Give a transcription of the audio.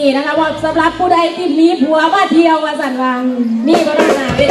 นี่นะคะว่าสำหรับผู้ใดที่มีผัวว่าเที่ยวว่าสันวังนี่ก็น่าหนาเป็น